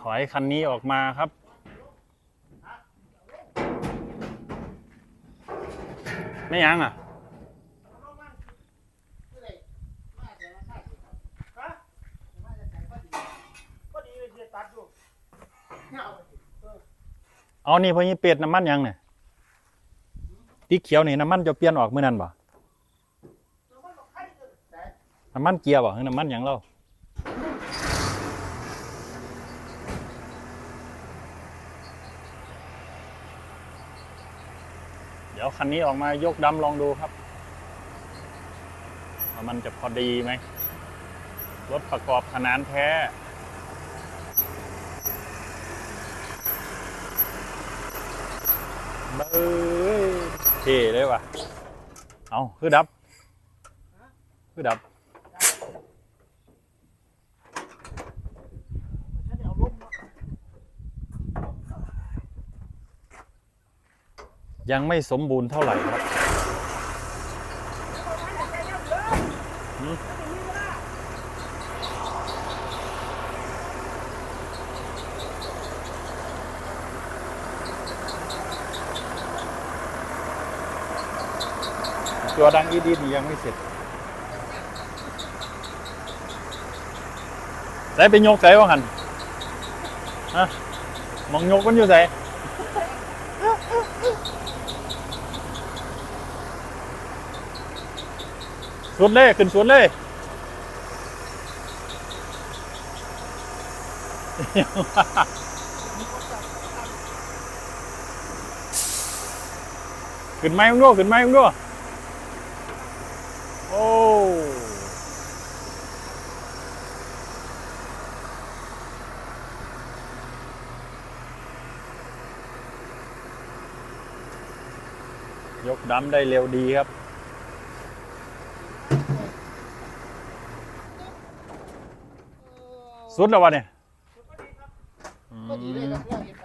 ถอยคันนี้ออกมาครับ ไม่ยังอะเอานี่พอยี่เป็ดน้ำมันยังเนี่ยติ๊กเขียวนี่น้ำมันจะเปลี่ยนออกเมื่อนั้นบ่น้ำมันเกียร์บ่หรือน้ำมันยังเล่าเดี๋ยว คันนี้ออกมายกดำลองดูครับว่ามันจะพอดีไหมรถประกอบขนานแท้เบ้เท่เลยว่ะ เอาคือดับ คือดับ ฉันเอาลมมา ยังไม่สมบูรณ์เท่าไหร่ครับหืมตัวดังอีดีนี่ยังไม่เสร็จใส่ไปยกใส่ว่าหันฮะมองยกมันอยู่ใส่ สุดเลยขึ้นสุดเลยขึ้นไหมมึงด้วยขึ้นไหมมึงด้วยโอ้ยกดำได้เร็วดีครับ สุดแล้ววะเนี่ยอืก็ดีเลยมครับเรื่องเห็นไป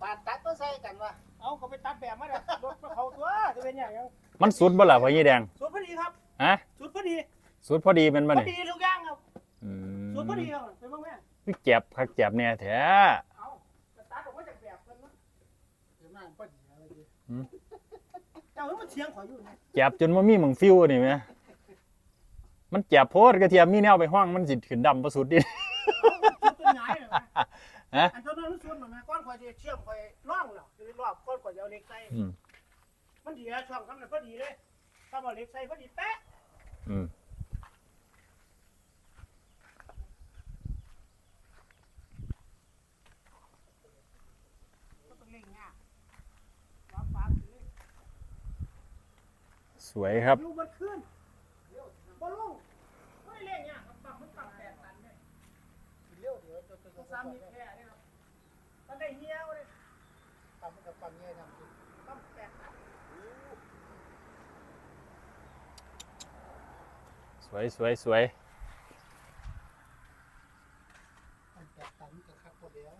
ปาดตัดก็ใส่กันวะเอาเขาไปตัดแบบมาเด้อรถเขาตัวจะเป็นอย่างยังมันสุดบ่ล่ะพ่อยี่แดงสุดพอดีครับฮะสุดพอดีสุดพอดีเป็นพบ่อเนี่ยดีทุกอย่างครับอืมสุดพอดีครับเป็นบ้างแม่คือเจ็บคักเจ็บเนี่ยแท้เอาแต่ตัดออกมาจากแบบกันนะเดี๋ยวนั่งพอดีอะไรดีอืมเจ้าเฮ้ยมันเสียงขออยู่นะเจ็บจนมันมีหมึงฟิวนี่ไหม มันเจ็บโพดกระเทียมมีแนวไปห้องมันสิขึ้นดำประสุดดิสุดเป็นไงเลยฮะอันตัวนั้นมันสุดเหมือนไงก้อนข่อยจะเชื่อมข่อยร่องเหรอจะได้รอบก้อนข่อยจะเอาเหล็กใส่อืมมันดีนะช่องทำนั้นพอดีเลยถ้าเอาเหล็กใส่พอดีแป๊ะอืมก็ต้องเล่งง่ายฟ้าฟ้าเลยสวยครับ ลูกมันขึ้นบอลลงไม่เล่งง่ายครับปั๊มมันปั๊มแปดตันเนี่ยเร็วเดี๋ยว มีแค่นี่ครับมันได้เหี้ยวเลยปั๊มมันกับปั๊มเงี้ยทำจริงปั๊มแปดตันสวยสวยสวยปั๊มแปดตันก็คักพอดีแล้ว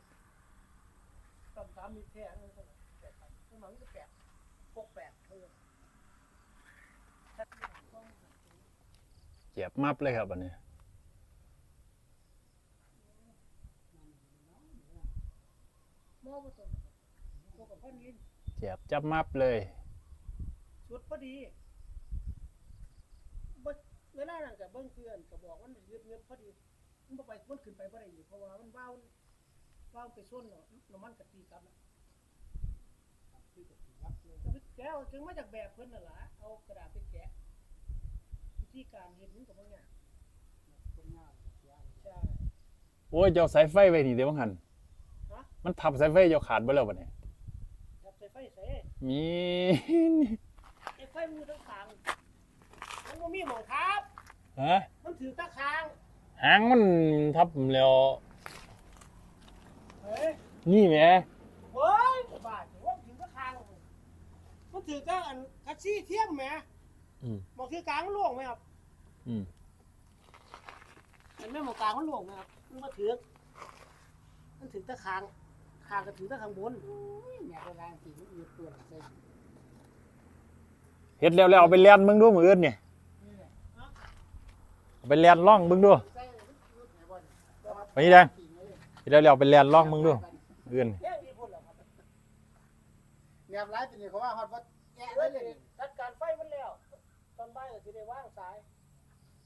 ปั๊มซ้ำมีแค่นี่ยแปดตันข้างหลังก็แปดหกแปดเออเจ็บมับเลยครับอันนี้ มอผสมพวกกับพ่นลิ้นเจ็บจับมับเลยสุดพอดีบ่เวลานั่นกับเบิ้งเพื่อนก็บอกว่ามันเงียบเงียบพอดีมันบ่ไปมันขึ้นไปบ่ได้อยู่เพราะว่ามันว้าวว้าวไปส้นเนาะน้ำมันกะตีกลับนะก็ไปแกะเอาถึงมาจากแบบเพิ่นน่ะล่ะเอากระดาษไปแกะวิธีการเฮ็ดมันก็บ่ยากใช่โอ้ยเจ้าสายไฟไว้นี่เดี๋ยวบังหันฮะ มันทับสายไฟเจ้าขาดไปแล้วบัดนี้จับใส่ไฟใส่มีไอ้ไฟมันอยู่ทั้งข้างมันบ่มีหม่องครับ ฮะมันถือตะคางหางมันทับแล้วเฮ้ยนี่แหมเฮ้ยบาดเดี๋ยวว่าถือตะคางมันถือก็อันคัดซี่เที่ยงแหมอืมบอกถือกลางมันหลวงไหมครับอืมเห็นไหมหมองกลางมันหลวงไหมครับมันมาถือมันถือตะคาง คางก็ถือตะคางบนแม่โบราณสีมันอยู่ตัวใส่เฮ็ดแล้วแล้วเอาไปเลียนมึงดูมืออื่นนี่นี่แหละเอาไปเลียนล่องมึงดูใส่อยู่ไหนบ่ไปนี่แดงเดี๋ยวเราไปแลนล่องมึงดูเอื่นแย่งอีพุ่นเหรอครับเงียบไรทีนี้เขาว่าฮอดว่าแง่เอ้เลยยเลยจัดการไฟมันแล้วตอนบ่ายก็สิได้ว่างสาย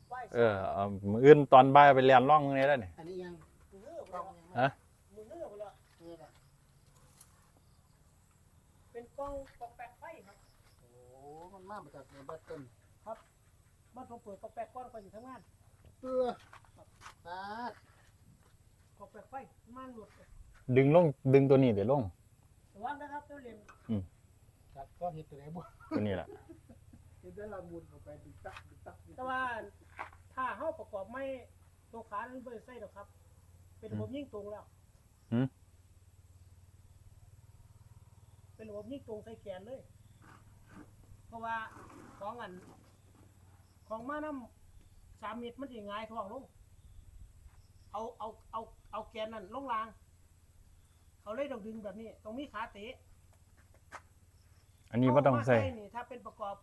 ไหว้เออเอามืออื่นตอนบ่ายไปแลนล่องมึงนี่ได้นี่อันนี้ยังมือเหือต้พุ่อนงละยังฮะ มือเหือพุ่นละ นี่แหละ เป็นกล้องปอกแปกไฟครับโอ้มันมากมาจากบัตเติ้ลมันผมเปิดปอกแปกก้อนก่อนอยู่ทำงานเออตาดปอกแปกไฟมันหลุดดึงลงดึงตัวนี้เดี๋ยวลง ระวังนะครับเจ้าเหลี่ยมจัดก็เห็ดตัวไหนบ่ตัวนี้แหละเห็ดได้ละมุนเข้าไปดึกตักดึกตักดึกแต่ว่าถ้าเฮาประกอบไม่ตัวขานั้นบ่ได้ใส่หรอกครับ เป็นระบบยิ่งตรงแล้ว หืม เป็นระบบยิ่งตรงใส่แขนเลย เพราะว่าของอัน ของมาน้ำสามเมตรมันสิหงายท้องลงเอาเอาเอาเอาแกนนั่นลงราง เขาเลยต้องดึงแบบนี้ ตรงนี้ขาเตะอันนี้บ่ต้องใส่เามานี่ถ้าเป็นประกอบ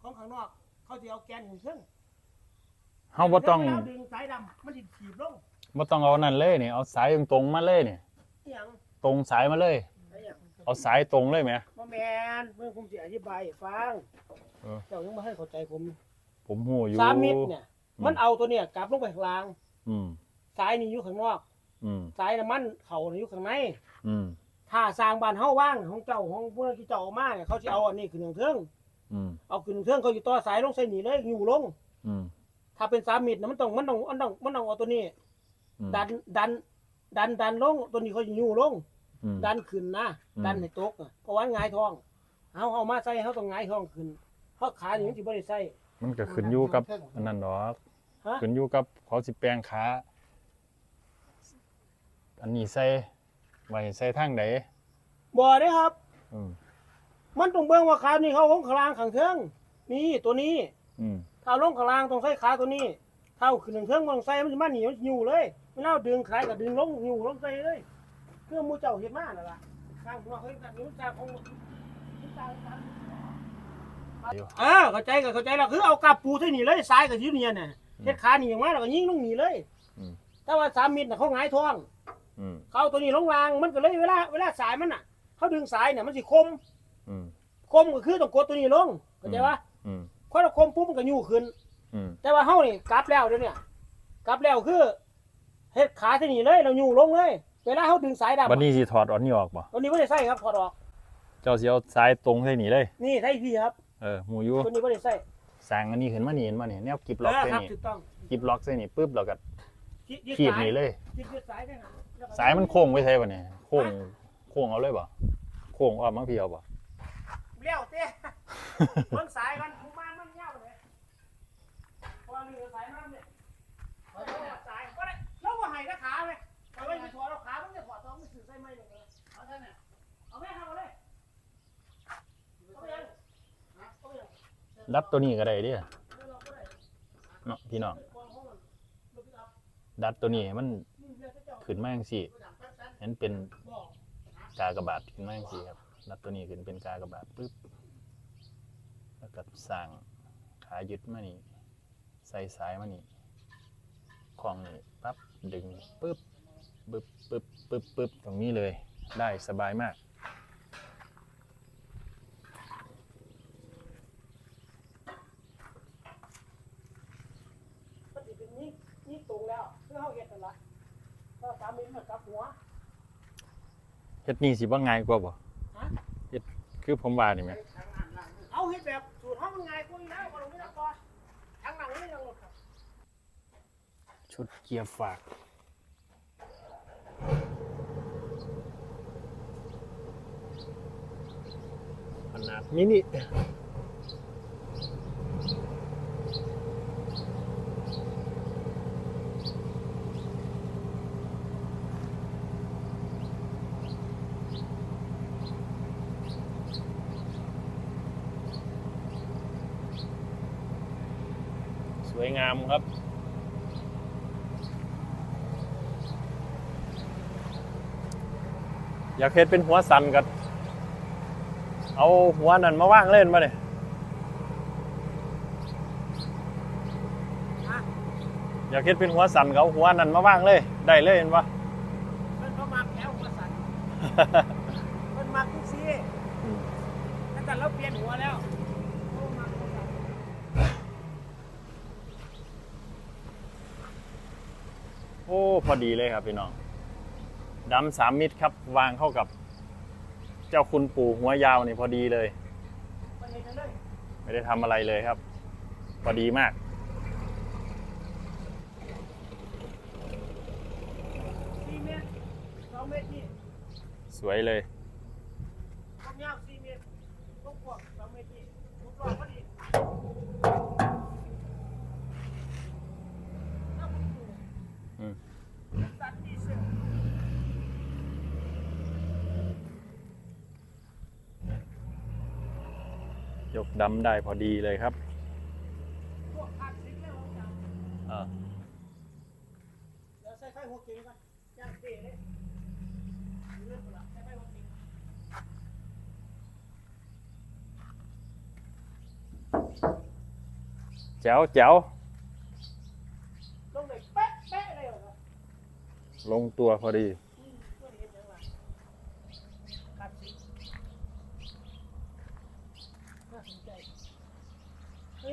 ของข้างนอก เขาจะเอาแกนถึงเครื่องเฮาบ่ต้องเวลาดึงสายดำมันจะถีบลงบ่ต้องเอานั่นเลยนี่เอาสายตรงๆมาเลยนี่อหย่างตรงสายมาเลยอหย่าง เอาสายตรงเลยไหม บ่แมนเมื่อผมจะอธิบายให้ฟังเออ เจ้ายังไม่ให้เข้าใจผมผมหูอยู่ สามมิตรเนี่ย อืม มันเอาตัวเนี่ยกลับลงไปข้างล่างอืมสายนี่อยู่ข้างนอกอืมสายน้ำมันเขานี่อยู่ข้างในอืมถ้าสร้างบ้านเฮาว่างของเจ้าของพวกที่เจ้าเอามาเนี่ยเขาจะเอาอันนี้ขึ้นเครื่องอืมเอาขึ้นเครื่องเขาอยู่ต่อสายลงใส่นี่เลยอยู่ลง อืมถ้าเป็นสามมิตรนะมันต้องมันต้องมันต้องมันต้องเอาตัวนี้ อืมดันดัน ดันดันลงตัวนี้เขาจะอยู่ลง อืม ดันขึ้นนะอืม ดันให้ตกอะเพราะว่าหงายท้องเอาเอามาใส่เขาต้องหงายท้องขึ้นเพราะขานี่มันสิบ่ได้ใส่ มันก็ขึ้นอยู่กับอันนั้นดอกฮะ ขึ้นอยู่กับเขาสิแปลงขาอันนี้ใส่ไว้ใส่ทางใดบ่ได้ครับ อืมมันต้องเบิ่งว่าขานี่เขาลงข้างล่างข้างเทิงนี่ตัวนี้ อืมถ้าลงข้างล่างต้องใส่ขาตัวนี้ เท่าขึ้นข้างเทิงมันต้องใส่มันสิมาหนีมันสิอยู่เลยมันเอาดึงขายก็ดึงลงอยู่ลงใส่เลยเครื่องมือเจ้าเฮ็ดมานั่นล่ะข้างหัวเฮ้ยแบบนี้มันจะคงมันจะมันเออเข้าใจก็เข้าใจแล้วคือเอากลับปูใส่นี่เลยซ้ายกับที่นี่น่ะเฮ็ดขานี่ออกมาแล้วก็ยิงลงนี่เลยอืม แต่ว่าสามมิตรน่ะเขาหงายท้อง อืมเขาเอาตัวนี้ลงรางมันก็เลยเวลาเวลาสายมันน่ะเขาดึงสายเนี่ยมันสิคมอืม คมก็คือต้องกดตัวนี้ลงเข้าใจปะอืมพอเราคมปุ๊บมันก็ยู่ขึ้น อืมแต่ว่าเฮานี่กลับแล้วเดี๋ยวเนี้กลับแล้วคือเฮ็ดขาที่นี่เลยเรายู่ลงเลย เวลาเฮาดึงสายดำบัดนี้สิถอดอันนี้ออกบ่ตัวนี้ไม่ได้ใส่ครับถอดออก เจ้าสิเอาสายตรงใส่นี่เลย นี่ใส่พี่ครับ เออหมูอยู่ตัวนี้ไม่ได้ใส่สร้างอันนี้ขึ้นมานี่เห็นบ่นี่แนวกิบเอล็อกอใส่ครับนี่ถูกต้องกิบล็อกใส่นี่ปึ๊บแล้วก็ยึดยึดขีดสายนี่เลยยึดยึดสายได้ครับแล้วก็สายมันโค้งไว้ใช่ป่ะเนี่ยโค้งโค้งเอาเลยป่ะโค้งออกมั้งพี่เอาป่ะเลี้ยวเต้ เบิ่งสายกันผู้บ้านมันยาวเลยพอเหลือสายมันเนี่ย รับเอาเลยเอาไปยังเอาไปยังดัดตัวนี้ก็ได้เดิเอาไปเลยเนาะพี่น้องกองห้องดัดตัวนี้มันนี่เรือเจ้าขึ้นมาจังซี่เห็นเป็นบอกกากบาทขึ้นมาจังซี่ครับดัดตัวนี้ขึ้นเป็นกากระบาทปึ๊บแล้วก็สร้างขายึดมานี่ใส่สายมานี่ของนี่ปั๊บดึงปึ๊บปึ๊บปึ๊บ ปึ๊บปึ๊บตรงนี้เลยได้สบายมาก มันจะเป็นนี่นี่ตรงแล้วเพื่อเขาเห็ดนั่นละถ้าสามมิลมันกลับหัว เฮ็ดนี่สิบ่ง่ายกว่าบ่ฮะ เฮ็ดคือผมว่านี่แหมเอาเห็ดแบบสูตรเขามันง่ายกว่าอยู่แล้วมาลงไม่ต้องก่อนทางหลังนี่ยังหลดครับ ชุดเกียร์ฝากขนาด มินิสวยงามครับอยากเฮ็ดเป็นหัวสันกับ เอาหัวนั่นมาว่างเล่นมาเนี่ยฮะอยากเฮ็ดเป็นหัวสันเขาหัวนั่นมาว่างเลย ได้เลยเห็นปะเพิ่นเขามักแล้วหัวสั่นเพิ่นมักทุกซี่แต่เราเปลี่ยนหัวแล้วเขามักหัวสั่นโอ้พอดีเลยครับพี่น้องดำสามมิตรครับวางเข้ากับ เจ้าคุณปู่หัวยาวนี่พอดีเลย ไม่ได้ทำอะไรเลยครับ พอดีมาก สวยเลย ความยาวสี่เมตรต้องกว้างสองเมตรนี่ทุกรอบพอดีถ้ามันอยู่ อืม สัตว์ดีเสือย กดำได้พอดีเลยครับพวกขาดสิบแล้วเราจะอ่าเดี๋ยวใส่ไฟหัวเก่งก่อนย่างเตะเลยเลื่อนไปละใส่ไฟหัวเก่งแจ๋วแจ๋